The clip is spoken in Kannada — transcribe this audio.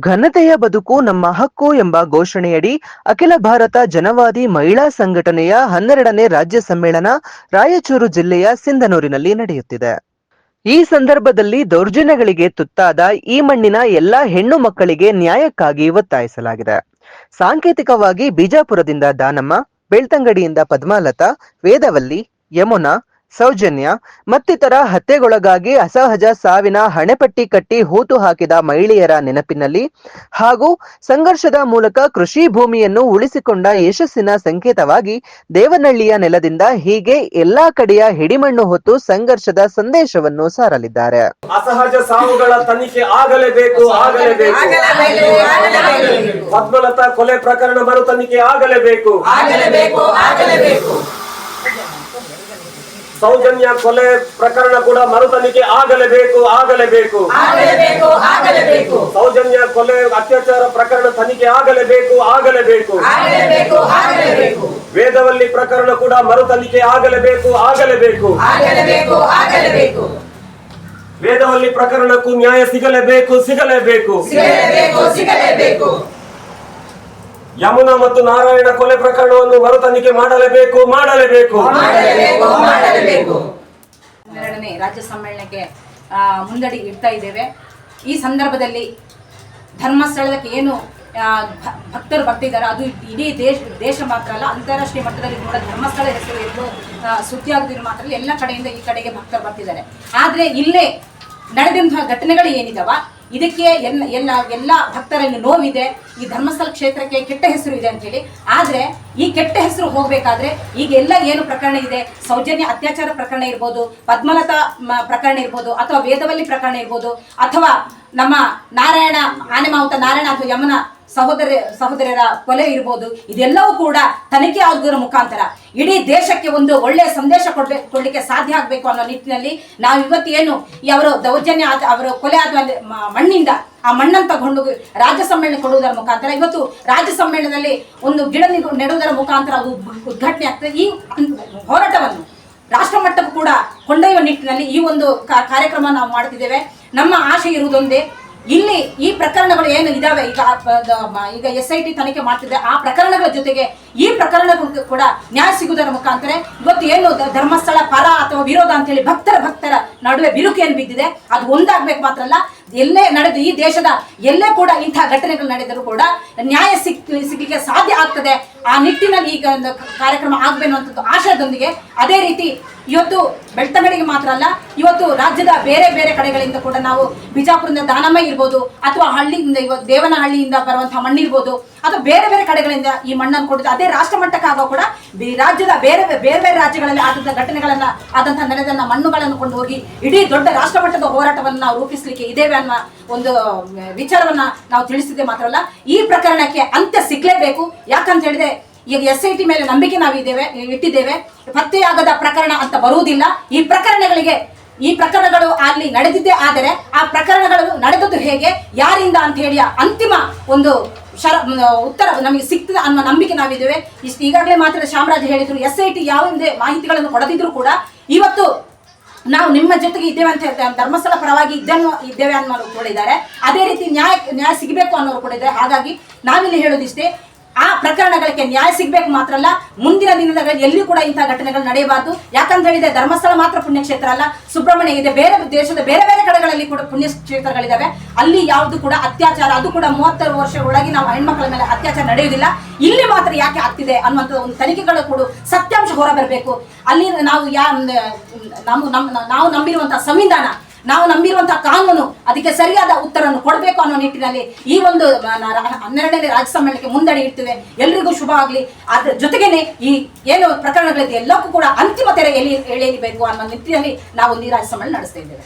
ಘನತೆಯ ಬದುಕು ನಮ್ಮ ಹಕ್ಕು ಎಂಬ ಘೋಷಣೆಯಡಿ ಅಖಿಲ ಭಾರತ ಜನವಾದಿ ಮಹಿಳಾ ಸಂಘಟನೆಯ ಹನ್ನೆರಡನೇ ರಾಜ್ಯ ಸಮ್ಮೇಳನ ರಾಯಚೂರು ಜಿಲ್ಲೆಯ ಸಿಂಧನೂರಿನಲ್ಲಿ ನಡೆಯುತ್ತಿದೆ. ಈ ಸಂದರ್ಭದಲ್ಲಿ ದೌರ್ಜನ್ಯಗಳಿಗೆ ತುತ್ತಾದ ಈ ಮಣ್ಣಿನ ಎಲ್ಲಾ ಹೆಣ್ಣು ಮಕ್ಕಳಿಗೆ ನ್ಯಾಯಕ್ಕಾಗಿ ಒತ್ತಾಯಿಸಲಾಗಿದೆ. ಸಾಂಕೇತಿಕವಾಗಿ ಬಿಜಾಪುರದಿಂದ ದಾನಮ್ಮ, ಬೆಳ್ತಂಗಡಿಯಿಂದ ಪದ್ಮಾಲತಾ, ವೇದವಲ್ಲಿ, ಯಮುನಾ ಸೌಜನ್ಯ ಮತ್ತಿತರ ಹತ್ಯೆಗೊಳಗಾಗಿ ಅಸಹಜ ಸಾವಿನ ಹಣೆಪಟ್ಟಿ ಕಟ್ಟಿ ಹೂತು ಹಾಕಿದ ಮಹಿಳೆಯರ ನೆನಪಿನಲ್ಲಿ ಹಾಗೂ ಸಂಘರ್ಷದ ಮೂಲಕ ಕೃಷಿ ಭೂಮಿಯನ್ನು ಉಳಿಸಿಕೊಂಡ ಯಶಸ್ಸಿನ ಸಂಕೇತವಾಗಿ ದೇವನಹಳ್ಳಿಯ ನೆಲದಿಂದ ಹೀಗೆ ಎಲ್ಲಾ ಕಡೆಯ ಹಿಡಿಮಣ್ಣು ಹೊತ್ತು ಸಂಘರ್ಷದ ಸಂದೇಶವನ್ನು ಸಾರಲಿದ್ದಾರೆ. ಅಸಹಜ ಸಾವುಗಳ ತನಿಖೆ ಆಗಲೇಬೇಕು ಆಗಲೇಬೇಕು. ಪದ್ಮಲತಾ ಕೊಲೆ ಪ್ರಕರಣ ಮರು ತನಿಖೆ ಆಗಲೇಬೇಕು. ಆಗಲೇಬೇಕು ಆಗಲೇಬೇಕು. ಸೌಜನ್ಯ ಕೊಲೆ ಪ್ರಕರಣ ಕೂಡ ಮರು ತನಿಖೆ ಆಗಲೇಬೇಕು. ಆಗಲೇಬೇಕು ಸೌಜನ್ಯ ಕೊಲೆ ಅತ್ಯಾಚಾರ ಪ್ರಕರಣ ತನಿಖೆ ಆಗಲೇಬೇಕು ಆಗಲೇಬೇಕು. ವೇದವಲ್ಲಿ ಪ್ರಕರಣ ಕೂಡ ಮರು ತನಿಖೆ ಆಗಲೇಬೇಕು. ಆಗಲೇಬೇಕು ವೇದವಲ್ಲಿ ಪ್ರಕರಣಕ್ಕೂ ನ್ಯಾಯ ಸಿಗಲೇಬೇಕು. ಸಿಗಲೇಬೇಕು ಸಿಗಲೇಬೇಕು. ಯಮುನಾ ಮತ್ತು ನಾರಾಯಣ ಕೊಲೆ ಪ್ರಕರಣವನ್ನು ಮರು ತನಿಖೆ ಮಾಡಲೇಬೇಕು. ಮಾಡಲೇಬೇಕು ಹನ್ನೆರಡನೇ ರಾಜ್ಯ ಸಮ್ಮೇಳನಕ್ಕೆ ಮುಂದಡಿ ಇಡ್ತಾ ಇದ್ದೇವೆ. ಈ ಸಂದರ್ಭದಲ್ಲಿ ಧರ್ಮಸ್ಥಳಕ್ಕೆ ಏನು ಭಕ್ತರು ಬರ್ತಿದ್ದಾರೆ, ಅದು ಇಡೀ ದೇಶ ದೇಶ ಮಾತ್ರ ಅಲ್ಲ, ಅಂತಾರಾಷ್ಟ್ರೀಯ ಮಟ್ಟದಲ್ಲಿ ಕೂಡ ಧರ್ಮಸ್ಥಳ ಹೆಸರು ಸುದ್ದಿ ಆಗುತ್ತಿರೋ ಮಾತ್ರ ಎಲ್ಲ ಕಡೆಯಿಂದ ಈ ಕಡೆಗೆ ಭಕ್ತರು ಬರ್ತಿದ್ದಾರೆ. ಆದರೆ ಇಲ್ಲೇ ನಡೆದಂತಹ ಘಟನೆಗಳು ಏನಿದಾವ? ಇದಕ್ಕೆ ಎಲ್ಲ ಎಲ್ಲ ಎಲ್ಲ ಭಕ್ತರಲ್ಲಿ ನೋವಿದೆ. ಈ ಧರ್ಮಸ್ಥಳ ಕ್ಷೇತ್ರಕ್ಕೆ ಕೆಟ್ಟ ಹೆಸರು ಇದೆ ಅಂತ ಹೇಳಿ ಆದ್ರೆ ಈ ಕೆಟ್ಟ ಹೆಸರು ಹೋಗಬೇಕಾದ್ರೆ ಈಗ ಎಲ್ಲ ಏನು ಪ್ರಕರಣ ಇದೆ? ಸೌಜನ್ಯ ಅತ್ಯಾಚಾರ ಪ್ರಕರಣ ಇರ್ಬೋದು, ಪದ್ಮಲತಾ ಪ್ರಕರಣ ಇರ್ಬೋದು, ಅಥವಾ ವೇದವಲ್ಲಿ ಪ್ರಕರಣ ಇರ್ಬೋದು, ಅಥವಾ ನಮ್ಮ ನಾರಾಯಣ ಆನೆ ಮಾವುತ ನಾರಾಯಣ ಅಥವಾ ಯಮನ ಸಹೋದರ, ಸಹೋದರರ ಕೊಲೆ ಇರ್ಬೋದು, ಇದೆಲ್ಲವೂ ಕೂಡ ತನಿಖೆ ಆಗುವುದರ ಮುಖಾಂತರ. ಇಡೀ ದೇಶಕ್ಕೆ ಒಂದು ಒಳ್ಳೆಯ ಸಂದೇಶ ಕೊಡ್ಬೇಕು ಕೊಡಲಿಕ್ಕೆ ಸಾಧ್ಯ ಆಗಬೇಕು ಅನ್ನೋ ನಿಟ್ಟಿನಲ್ಲಿ ನಾವು ಇವತ್ತು ಏನು ಈ ಅವರು ದೌರ್ಜನ್ಯ ಆದ, ಅವರ ಕೊಲೆ ಆದ ಮಣ್ಣಿಂದ, ಆ ಮಣ್ಣನ್ನು ತಗೊಂಡು ರಾಜ್ಯ ಸಮ್ಮೇಳನ ಕೊಡುವುದರ ಮುಖಾಂತರ, ಇವತ್ತು ರಾಜ್ಯ ಸಮ್ಮೇಳನದಲ್ಲಿ ಒಂದು ಗಿಡ ನೆಡುವುದರ ಮುಖಾಂತರ ಅದು ಉದ್ಘಾಟನೆ ಆಗ್ತದೆ. ಈ ಹೋರಾಟವನ್ನು ರಾಷ್ಟ್ರ ಮಟ್ಟಕ್ಕೂ ಕೂಡ ಕೊಂಡೊಯ್ಯುವ ನಿಟ್ಟಿನಲ್ಲಿ ಈ ಒಂದು ಕಾರ್ಯಕ್ರಮ ನಾವು ಮಾಡ್ತಿದ್ದೇವೆ. ನಮ್ಮ ಆಶೆ ಇರುವುದೊಂದೇ. ಇಲ್ಲಿ ಈ ಪ್ರಕರಣಗಳು ಏನು ಇದಾವೆ? ಈಗ ಈಗ ಎಸ್ ಐ ಟಿ ತನಿಖೆ ಮಾಡ್ತಿದೆ ಆ ಪ್ರಕರಣಗಳ ಜೊತೆಗೆ ಈ ಪ್ರಕರಣಗಳು ಕೂಡ ನ್ಯಾಯ ಸಿಗುವುದರ ಮುಖಾಂತರ ಇವತ್ತು ಏನು ಧರ್ಮಸ್ಥಳ ಪರ ಅಥವಾ ವಿರೋಧ ಅಂತೇಳಿ ಭಕ್ತರ ಭಕ್ತರ ನಡುವೆ ಬಿರುಕು ಏನು ಬಿದ್ದಿದೆ. ಅದು ಒಂದಾಗ್ಬೇಕು ಮಾತ್ರ ಅಲ್ಲ ಎಲ್ಲೇ ನಡೆದು, ಈ ದೇಶದ ಎಲ್ಲೇ ಕೂಡ ಇಂತಹ ಘಟನೆಗಳು ನಡೆದರೂ ಕೂಡ ನ್ಯಾಯ ಸಿಕ್, ಸಿಗಲಿಕ್ಕೆ ಸಾಧ್ಯ ಆಗ್ತದೆ. ಆ ನಿಟ್ಟಿನಲ್ಲಿ ಈಗ ಒಂದು ಕಾರ್ಯಕ್ರಮ ಆಗಬೇಕು ಅನ್ನುವಂಥದ್ದು ಆಶಯದೊಂದಿಗೆ ಅದೇ ರೀತಿ ಇವತ್ತು ಬೆಳ್ತಂಗಡಿಗೆ ಮಾತ್ರ ಅಲ್ಲ, ಇವತ್ತು ರಾಜ್ಯದ ಬೇರೆ ಬೇರೆ ಕಡೆಗಳಿಂದ ಕೂಡ ನಾವು ಬಿಜಾಪುರದಿಂದ ದಾನಮ್ಮ ಇರ್ಬೋದು, ಅಥವಾ ಹಳ್ಳಿಯಿಂದ ಇವತ್ತು ದೇವನಹಳ್ಳಿಯಿಂದ ಬರುವಂತಹ ಮಣ್ಣಿರ್ಬೋದು ಅಥವಾ ಬೇರೆ ಬೇರೆ ಕಡೆಗಳಿಂದ ಈ ಮಣ್ಣನ್ನು ಕೊಡುತ್ತೆ ಅದೇ ರಾಷ್ಟ್ರ ಮಟ್ಟಕ್ಕಾಗೋ ಕೂಡ ರಾಜ್ಯದ ಬೇರೆ ಬೇರೆ ಬೇರೆ ರಾಜ್ಯಗಳಲ್ಲಿ ಆದಂತಹ ಘಟನೆಗಳನ್ನ ಆದಂತಹ ನಡೆದನ್ನ ಮಣ್ಣುಗಳನ್ನು ಕೊಂಡು ಹೋಗಿ ಇಡೀ ದೊಡ್ಡ ರಾಷ್ಟ್ರ ಮಟ್ಟದ ಹೋರಾಟವನ್ನು ನಾವು ರೂಪಿಸಲಿಕ್ಕೆ ಇದೇವೆ ಅನ್ನೋ ಒಂದು ವಿಚಾರವನ್ನ ನಾವು ತಿಳಿಸಿದ್ದೆ ಮಾತ್ರ ಅಲ್ಲ ಈ ಪ್ರಕರಣಕ್ಕೆ ಅಂತ್ಯ ಸಿಗ್ಲೇಬೇಕು. ಯಾಕಂತ ಹೇಳಿದ್ರೆ, ಈಗ ಎಸ್ ಐ ಟಿ ಮೇಲೆ ನಂಬಿಕೆ ನಾವಿದ್ದೇವೆ, ಇಟ್ಟಿದ್ದೇವೆ. ಪತ್ತೆಯಾಗದ ಪ್ರಕರಣ ಅಂತ ಬರುವುದಿಲ್ಲ. ಈ ಪ್ರಕರಣಗಳಿಗೆ ಈ ಪ್ರಕರಣಗಳು ಅಲ್ಲಿ ನಡೆದಿದ್ದೇ ಆದರೆ ಆ ಪ್ರಕರಣಗಳು ನಡೆದದ್ದು ಹೇಗೆ, ಯಾರಿಂದ ಅಂತ ಹೇಳಿ ಅಂತಿಮ ಒಂದು ಶರ ಉತ್ತರ ನಮಗೆ ಸಿಗ್ತದೆ ಅನ್ನೋ ನಂಬಿಕೆ ನಾವಿದ್ದೇವೆ. ಇಷ್ಟು ಈಗಾಗಲೇ ಮಾತ್ರ ಶಾಮರಾಜ್ ಹೇಳಿದ್ರು, ಎಸ್ ಐ ಟಿ ಯಾವುದೇ ಮಾಹಿತಿಗಳನ್ನು ಕೊಡದಿದ್ರು ಕೂಡ ಇವತ್ತು ನಾವು ನಿಮ್ಮ ಜೊತೆಗೆ ಇದ್ದೇವೆ ಅಂತ ಹೇಳ್ತಾರೆ ಧರ್ಮಸ್ಥಳ ಪರವಾಗಿ ಇದ್ದನ್ನು ಇದ್ದೇವೆ ಅನ್ನೋರು ಕೂಡ ಇದ್ದಾರೆ. ಅದೇ ರೀತಿ ನ್ಯಾಯ ನ್ಯಾಯ ಸಿಗಬೇಕು ಅನ್ನೋರು ಕೂಡ ಇದ್ದಾರೆ. ಹಾಗಾಗಿ ನಾವಿಲ್ಲಿ ಹೇಳೋದಿಷ್ಟೇ ಆ ಪ್ರಕರಣಗಳಿಗೆ ನ್ಯಾಯ ಸಿಗ್ಬೇಕು ಮಾತ್ರ ಅಲ್ಲ ಮುಂದಿನ ದಿನಗಳಲ್ಲಿ ಎಲ್ಲಿ ಕೂಡ ಇಂತಹ ಘಟನೆಗಳು ನಡೆಯಬಾರದು. ಯಾಕಂತ ಹೇಳಿದ್ರೆ ಧರ್ಮಸ್ಥಳ ಮಾತ್ರ ಪುಣ್ಯಕ್ಷೇತ್ರ ಅಲ್ಲ, ಸುಬ್ರಹ್ಮಣ್ಯ ಇದೆ, ಬೇರೆ ದೇಶದ ಬೇರೆ ಬೇರೆ ಕಡೆಗಳಲ್ಲಿ ಕೂಡ ಪುಣ್ಯಕ್ಷೇತ್ರಗಳಿದ್ದಾವೆ ಅಲ್ಲಿ ಯಾವುದು ಕೂಡ ಅತ್ಯಾಚಾರ, ಅದು ಕೂಡ ಮೂವತ್ತಾರು ವರ್ಷ ಒಳಗೆ ನಾವು ಹೆಣ್ಮಕ್ಳ ಮೇಲೆ ಅತ್ಯಾಚಾರ ನಡೆಯುವುದಿಲ್ಲ. ಇಲ್ಲಿ ಮಾತ್ರ ಯಾಕೆ ಆಗ್ತಿದೆ ಅನ್ನುವಂಥ ಒಂದು ತನಿಖೆಗಳು ಕೂಡ ಸತ್ಯಾಂಶ ಹೊರ ಬರಬೇಕು ಅಲ್ಲಿ ನಾವು ಯಾ ನಾವು ನಮ್ಮ ನಾವು ನಂಬಿರುವಂತಹ ಸಂವಿಧಾನ ನಾವು ನಂಬಿರುವಂತಹ ಕಾನೂನು ಅದಕ್ಕೆ ಸರಿಯಾದ ಉತ್ತರವನ್ನು ಕೊಡಬೇಕು ಅನ್ನೋ ನಿಟ್ಟಿನಲ್ಲಿ ಈ ಒಂದು ಹನ್ನೆರಡನೇ ರಾಜ್ಯ ಸಮ್ಮೇಳನಕ್ಕೆ ಮುಂದಡಿ ಇಡ್ತೇವೆ. ಎಲ್ರಿಗೂ ಶುಭ ಆಗಲಿ. ಅದ್ರ ಜೊತೆಗೇನೆ ಈ ಏನು ಪ್ರಕರಣಗಳಿದೆ ಎಲ್ಲಕ್ಕೂ ಕೂಡ ಅಂತಿಮ ತೆರೆ ಎಳಿ ಎಳೆಯಬೇಕು ಅನ್ನೋ ನಿಟ್ಟಿನಲ್ಲಿ ನಾವು ಈ ರಾಜ್ಯ ಸಮ್ಮೇಳನ ನಡೆಸ್ತಾ ಇದ್ದೇವೆ.